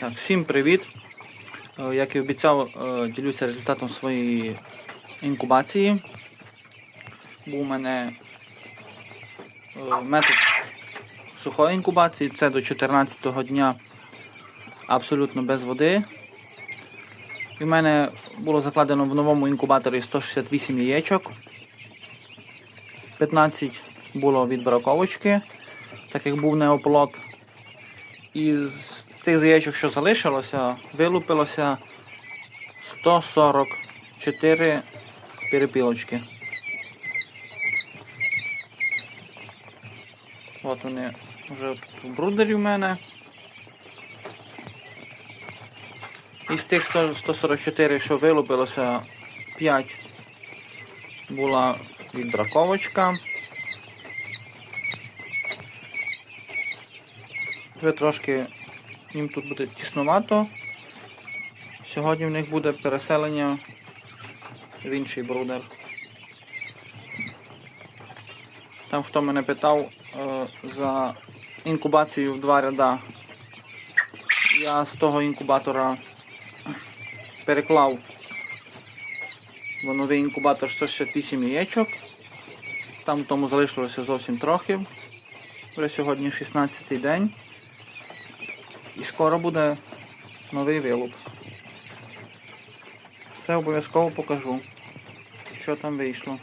Так, всім привіт! Е, Як і обіцяв, е, ділюся результатом своєї інкубації. Був у мене е, метод сухої інкубації, це до 14 дня абсолютно без води. І в мене було закладено в новому інкубаторі 168 яєчок. 15 було від браковочки, так як був неоплод. І тих яєчок, що залишилося, вилупилося 144 перепілочки. От вони вже в брудері в мене. Із тих 144, що вилупилося, 5 була відбраковочка. Вже трошки їм тут буде тіснувато. Сьогодні в них буде переселення в інший брудер. Там хто мене питав е, за інкубацію в два ряда. Я з того інкубатора переклав в новий інкубатор 168 яєчок. Там в тому залишилося зовсім трохи. Вже сьогодні 16 день. І скоро буде новий вилуп. Все обов'язково покажу, що там вийшло.